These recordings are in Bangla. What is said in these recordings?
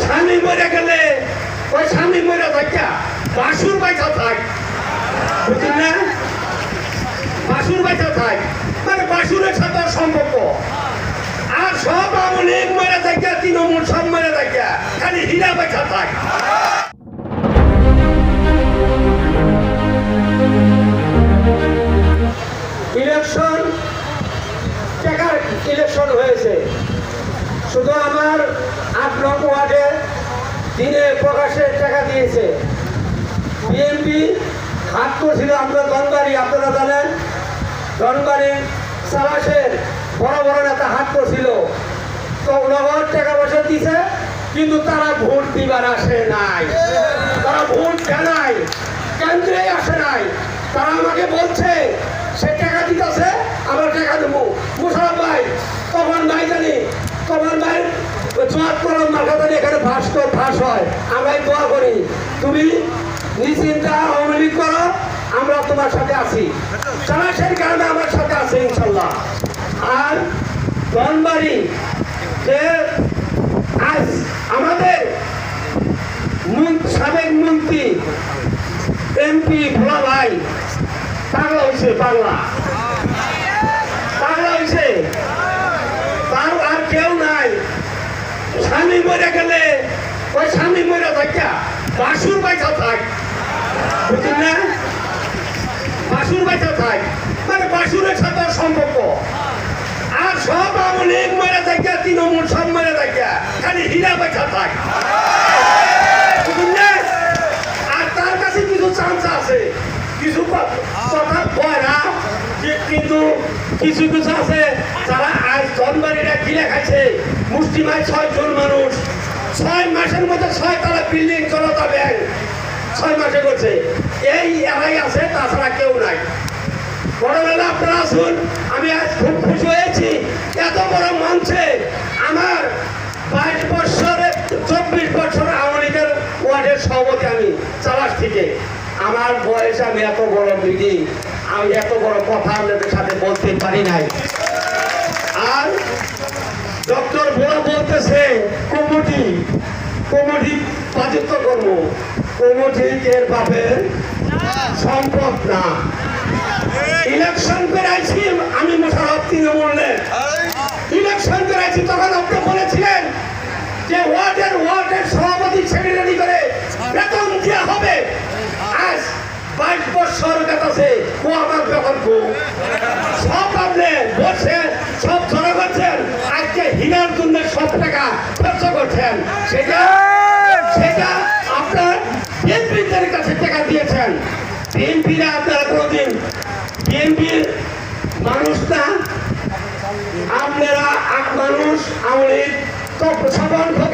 স্বামী মরে গেলে, ওই স্বামী মরে থাকা, বাসুর বাইচা থাক। বুঝলেন না? বাসুর বাইচা থাক। মানে বাসুরের সাথে সম্পর্ক। আর সব অনেক মরে থাকা, তৃণমূল সব মরে থাকা, খালি হীরা বাইচা থাক। ইলেকশন, টাকার ইলেকশন হয়েছে। শুধু আমার আট নং ওয়ার্ডে দিনে প্রকাশের টাকা দিয়েছে। বিএনপি হাত করছিল আমরা ধনবাড়ি আপনারা জানেন। ধনবাড়ি সালাসের বড় বড় নেতা হাত করছিল তো নগদ টাকা পয়সা দিছে কিন্তু তারা ভোট দিবার আসে নাই। তারা ভোট জানায় কেন্দ্রে আসে নাই তারা আমাকে বলছে সে টাকা দিতেছে আবার টাকা দেবো মুসাফ ভাই তখন ভাই জানি এখানে ফাঁস ফাঁস হয়। আমরাই দোয়া করি, তুমি নিশ্চিন্তা আওয়ামী করো, আমরা তোমার সাথে আছি। কারণে আমার সাথে আছে, ইনশাল্লাহ। আর ধনবাড়ি যে আজ আমাদের মন- সাবেক মন্ত্রী এমপি ভোলা ভাই পাগলা হয়েছে পাগলা পাগলা হয়েছে তার আর কেউ নাই স্বামী মরে গেলে ওই স্বামী মরে থাকা, বাসুর বাইচা থাক। বুঝলেন না? বাসুর বাইচা থাক। মানে বাসুরের সাথে সম্পর্ক। আর সব অনেক মরে থাকা, তৃণমূল সব মরে থাকা, খালি হীরা বাইচা থাক। বুঝলেন? আর তার কাছে কিছু চান্স আছে, কিছু কিন্তু কিছু কিছু আছে, যারা আজ জন্মারিরা কিনে খাইছে মুষ্টিমায় ছয় জন মানুষ। ছয় মাসের মধ্যে ছয় তালা বিল্ডিং জনতা ব্যাংক। ছয় মাসে করছে। এই এলাই আছে, তাছাড়া কেউ নাই। বড়বেলা আপনারা আসুন, আমি আজ খুব খুশি হয়েছি। এত বড় মঞ্চে আমার বাইশ বছরে চব্বিশ বছর আওয়ামী ওয়ার্ডের সভাপতি আমি চালাস থেকে। আমার বয়স আমি এত বড় মিটিং আমি এত বড় কথা আপনাদের সাথে বলতে পারি নাই। আর ডক্টর বোরা বলতেছে, কমিটি কমিটি বাজিত্ব করব কমিটি এর বাপের সম্পদ না। ইলেকশন করাইছি আমি মোশারফ তৃণমূলের ইলেকশন করাইছি তখন আপনি বলেছিলেন যে ওয়ার্ডের ওয়ার্ডের সভাপতি সেক্রেটারি করে বেতন দেওয়া হবে। কাটাছে ও আমার খুব সব আপনি বলছেন সব জড়ো করছেন। আজকে হিনার জন্য সব টাকা খরচ করছেন। সেটা সেটা আপনার বিএনপিদের কাছে টাকা দিয়েছেন। বিএনপিরা আপনারা কোনোদিন, বিএনপির মানুষ না, আপনারা মানুষ আমাদের সবন ভোগের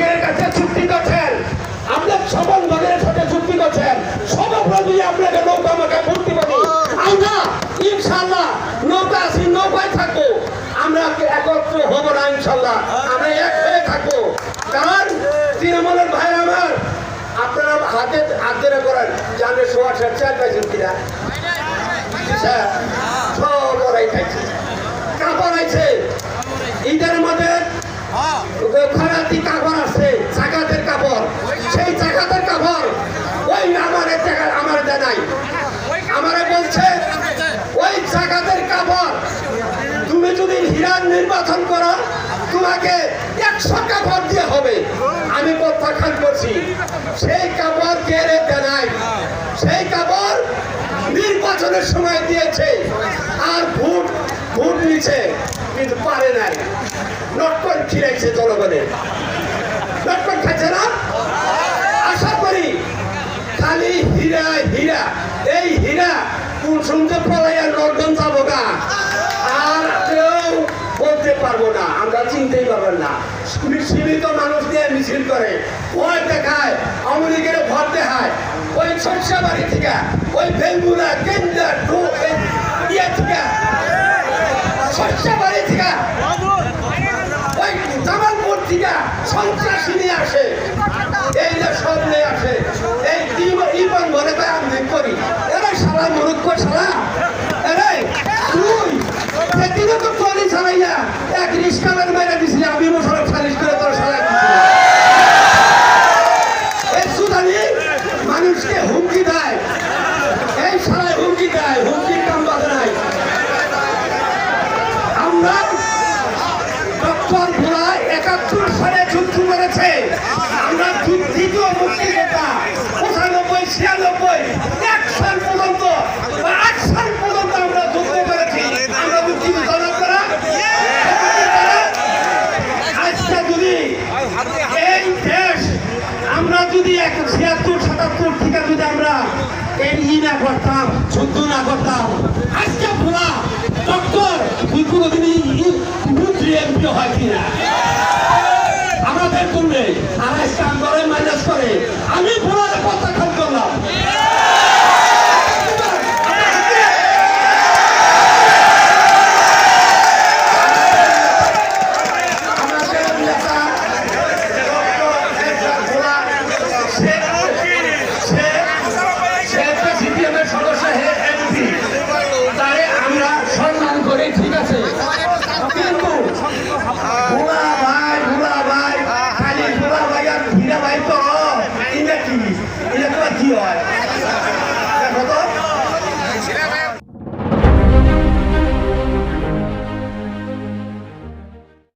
আমরা একত্র হব না ইনশাল্লাহ আমরা এক হয়ে থাকব। কারণ তৃণমূলের ভাই আমার। আপনারা হাতে হাতে করেন। জানবে সোয়া চার পাইছেন কিনা? সব আছে। আমার আমার দেয় নাই আমারে বলছে ওই জাকাতের কাপড় তুমি হিরান নির্বাচন করো তোমাকে একশো কাপড় দিয়ে হবে। আমি প্রত্যাখ্যান করছি, সেই কাপড় কেড়ে দেয় নাই, সেই কাপড় নির্বাচনের সময় দিয়েছে, আর ভোট ভোট নিচ্ছে কিন্তু পারে নাই। নটকন খিরাইছে জনগণের। নটকন খাচ্ছে না? আশা করি খালি হীরা হীরা, এই হীরা কোন যাব না আর কেউ বলতে পারব না, আমরা চিনতেই পারবেন না। সীমিত মানুষ দিয়ে মিছিল করে ওই দেখায়, আমেরিকার ভর দেখায়। ওই শস্য বাড়ি থেকে, ওই ইয়ে থেকে ওই সন্ত্রাসী নিয়ে আসে। এই যে সব নিয়ে আসে। এই ঘরে তাই আমি করি। এরাই সারা মুরুক্ষ সারা এক রিস্কালের মেরে দিছি আমি মোশারফ সালিশ করে তোর সালায় মানুষকে হুমকি দেয়। এই সালায় হুমকি দেয়, হুমকির কাম বাধে আমরা ডক্টর ভোলায় একাত্তর সালে যুদ্ধ করেছে। করতাম না করতাম। আজকে ভোলা, ডক্টর তুই বুদ্ধি এমপি হয় কিনা? আমাদের করলে আর আজকে আন্দোলন মাইনাস করে। আমি করলাম